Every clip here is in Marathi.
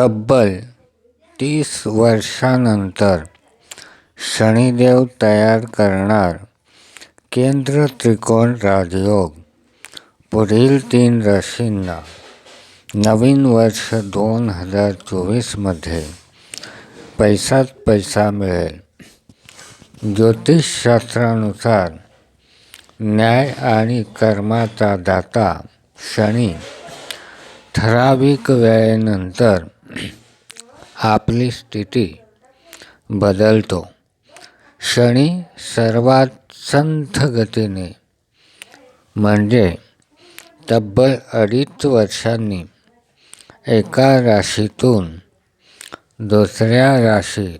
तब्बल तीस वर्षानंतर शनिदेव तयार करणार केंद्र त्रिकोण राजयोग. पुढील तीन राशींना नवीन वर्ष दोन हजार चोवीसमध्ये पैसाच पैसा मिळेल. ज्योतिषशास्त्रानुसार न्याय आणि कर्माचा दाता शनी ठराविक वेळेनंतर आपली स्थिती बदलतो. शनी सर्वात संथ गतीने म्हणजे तब्बल अडीच वर्षांनी एका राशीतून दुसऱ्या राशीत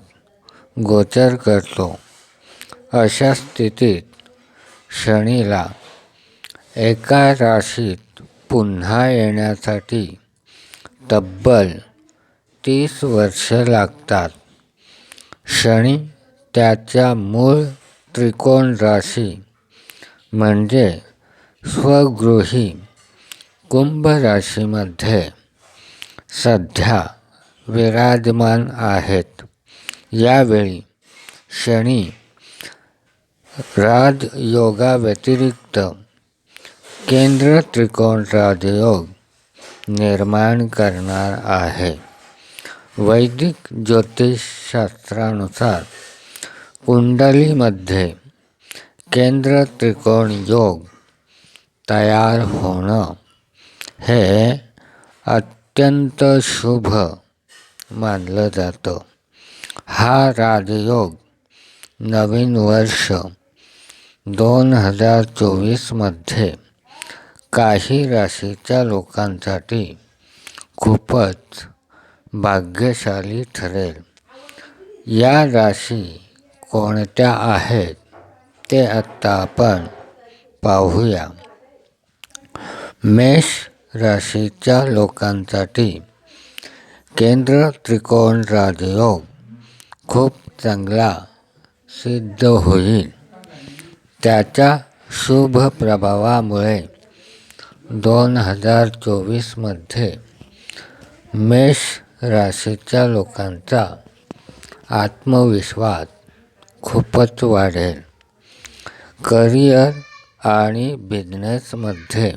गोचर करतो. अशा स्थितीत शनीला एका राशीत पुन्हा येण्यासाठी तब्बल तीस वर्ष लागतात. शनी त्याच्या मूळ त्रिकोण राशी म्हणजे स्वगृही कुंभ राशीमध्ये सध्या विराजमान आहेत. यावेळी शनी राजयोगाव्यतिरिक्त केंद्र त्रिकोण राजयोग निर्माण करणार आहे. वैदिक ज्योतिषशास्त्रानुसार कुंडलीमध्ये केंद्र त्रिकोण योग तयार होणं हे अत्यंत शुभ मानलं जातं. हा राजयोग नवीन वर्ष दोन हजार चोवीसमध्ये काही राशीच्या लोकांसाठी खूपच भाग्यशाली ठरेल. या राशी कोणत्या आहेत ते आत्ता आपण पाहूया. मेष राशीच्या लोकांसाठी केंद्र त्रिकोण राजयोग खूप चांगला सिद्ध होईल. त्याच्या शुभ प्रभावामुळे दोन हजार चोवीसमध्ये मेष राशीच्या लोकांचा आत्मविश्वास खूपच वाढेल. करिअर आणि बिझनेसमध्ये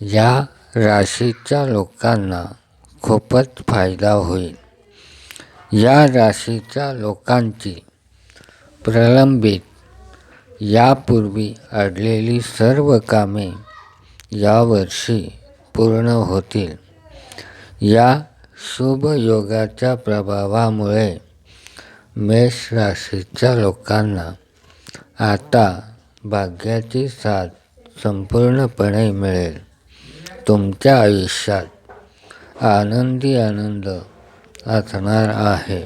या राशीच्या लोकांना खूपच फायदा होईल. या राशीच्या लोकांची प्रलंबित यापूर्वी अडलेली सर्व कामे यावर्षी पूर्ण होतील. या शुभ योगाच्या प्रभावामुळे मेष राशीच्या लोकांना आता भाग्याची साथ संपूर्णपणे मिळेल. तुमच्या आयुष्यात आनंदी आनंद असणार आहे.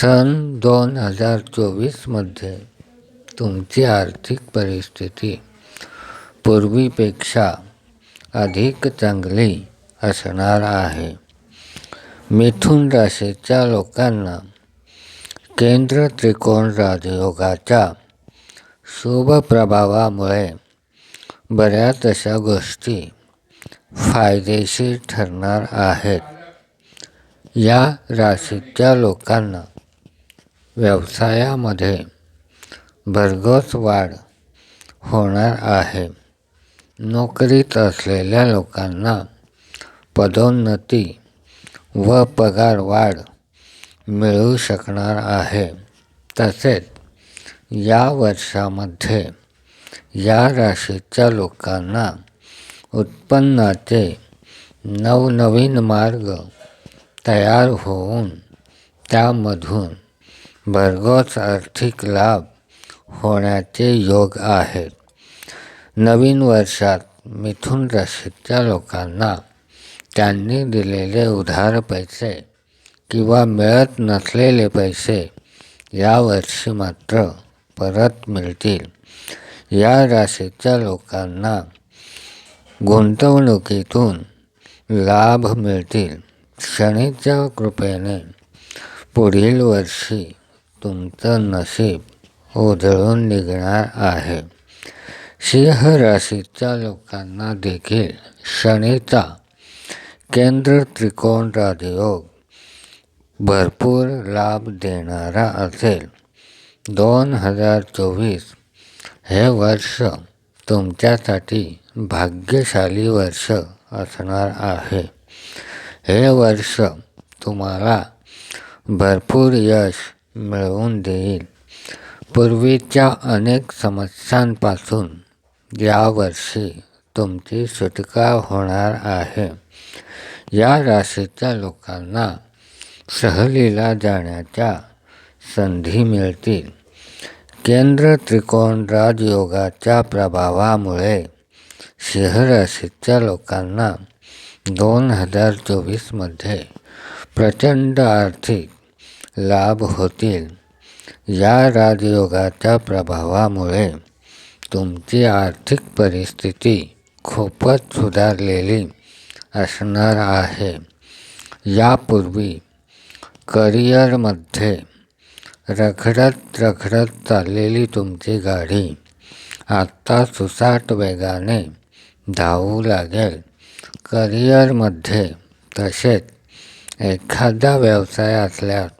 सन दोन हजार चोवीसमध्ये तुमची आर्थिक परिस्थिती पूर्वीपेक्षा अधिक चांगली असणार आहे. मिथुन राशीच्या लोकांना केंद्र त्रिकोण राजयोगाच्या शुभ प्रभावामुळे बऱ्याच अशा गोष्टी फायदेशीर ठरणार आहेत. या राशीच्या लोकांना व्यवसायामध्ये भरघोस वाढ होणार आहे. नोकरीत असलेल्या लोकांना पदोन्नती व पगार वाढ मिळू शकणार आहे. तसेच या वर्षामध्ये या राशीच्या लोकांना उत्पन्नाचे नवनवीन मार्ग तयार होऊन त्यामधून भरघोस आर्थिक लाभ होण्याचे योग आहेत नवीन वर्षात मिथुन राशीच्या लोकांना त्यांनी दिलेले उधार पैसे किंवा मिळत नसलेले पैसे यावर्षी मात्र परत मिळतील. या राशीच्या लोकांना गुंतवणुकीतून लाभ मिळतील. शनीच्या कृपेने पुढील वर्षी तुमचं नशीब उधळून निघणार आहे. सिंह राशीच्या लोकांना देखील शनीचा केंद्र त्रिकोण राजयोग भरपूर लाभ देणारा असेल. दोन हजार चोवीस हे वर्ष तुमच्यासाठी भाग्यशाली वर्ष असणार आहे. हे वर्ष तुम्हाला भरपूर यश मिळवून देईल. पूर्वीच्या अनेक समस्यांपासून यावर्षी तुमची सुटका होणार आहे. या राशीच्या लोकांना सहलीला जाण्याच्या संधी मिळतील. केंद्र त्रिकोण राजयोगाच्या प्रभावामुळे सिंह राशीच्या लोकांना दोन हजार चोवीसमध्ये प्रचंड आर्थिक लाभ होतील. या राजयोगाच्या प्रभावामुळे तुमची आर्थिक परिस्थिती खूपच सुधारलेली. असणार आहे. यापूर्वी करिअरमध्ये रखडत रखडत चाललेली तुमची गाडी आत्ता सुसाट वेगाने धावू लागेल. करिअरमध्ये तसेच एखादा व्यवसाय असल्यास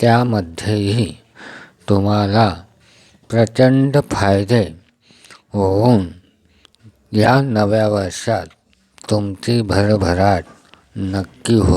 त्यामध्येही तुम्हाला प्रचंड फायदे होऊन या नव्या वर्षात तुमची भरभराट नक्की होईल.